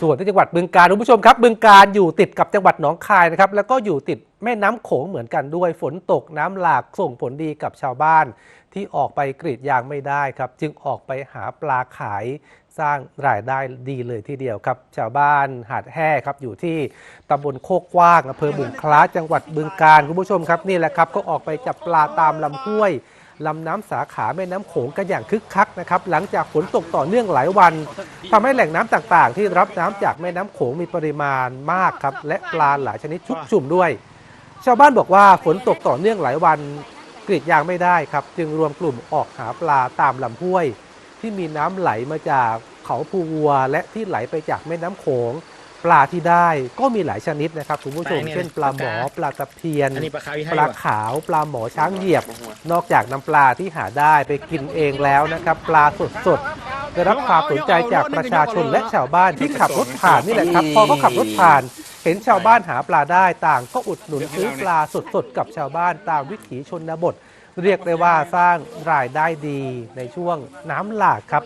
ส่วนที่จังหวัดบึงกาฬคุณผู้ชมครับบึงกาฬอยู่ติดกับจังหวัดหนองคายนะครับแล้วก็อยู่ติดแม่น้ำโขงเหมือนกันด้วยฝนตกน้ำหลากส่งผลดีกับชาวบ้าน ที่ออกไปกรีดยางไม่ได้ครับ จึงออกไปหาปลาขายสร้างรายได้ดีเลยทีเดียวครับ ชาวบ้านหาดแห่ครับอยู่ที่ตำบลโคกกว้างอำเภอบุงคล้าจังหวัดบึงกาฬคุณผู้ชมครับนี่แหละครับก็ออกไปจับปลาตามลำห้วย ลำน้ำสาขาแม่น้ำโขงกันอย่างคึกคักนะครับหลังจากฝนตกต่อเนื่องหลายวันทำให้แหล่งน้ำต่างๆ ที่รับน้ำจากแม่น้ำโขงมีปริมาณมากครับและปลาหลายชนิดชุกชุมด้วย ชาวบ้านบอกว่าฝนตกต่อเนื่องหลายวันกรีดยางไม่ได้ครับ จึงรวมกลุ่มออกหาปลาตามลำห้วย ที่มีน้ำไหลมาจากเขาภูวัว และที่ไหลไปจากแม่น้ำโขง ปลาที่ได้ก็มีหลายชนิดนะครับคุณผู้ชม ปลาเนี่ยเช่นปลาหมอปลาตะเพียน อันนี้ปลาคาร์ฟที่ให้ปลาว่ะขาวปลาหมอช้างเหยียบ นอกจากน้ำปลาที่หาได้ไปกินเองแล้วนะครับ ปลาสดๆได้รับความสนใจจากประชาชนและชาวบ้านที่ขับรถผ่านนี่แหละครับพอเขาขับรถผ่าน เห็นชาวบ้านหาปลาได้ต่างก็อุดหนุนซื้อปลาสดๆกับชาวบ้านตามวิถีชนบท เรียกได้ว่าสร้างรายได้ดีในช่วงน้ำหลากครับ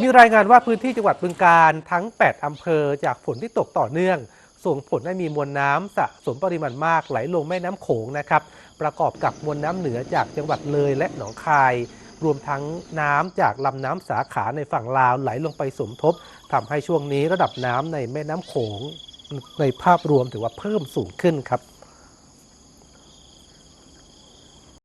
มีรายงานว่าพื้นที่จังหวัดบึงการทั้ง 8 อำเภอจากฝนที่ตกต่อเนื่อง ส่งผลให้มีมวลน้ำสะสมปริมาณมากไหลลงแม่น้ำโขงนะครับ ประกอบกับมวลน้ำเหนือจากจังหวัดเลยและหนองคาย รวมทั้งน้ำจากลำน้ำสาขาในฝั่งลาวไหลลงไปสมทบทำให้ช่วงนี้ระดับน้ำในแม่น้ำโขงในภาพรวมถือว่าเพิ่มสูงขึ้นครับ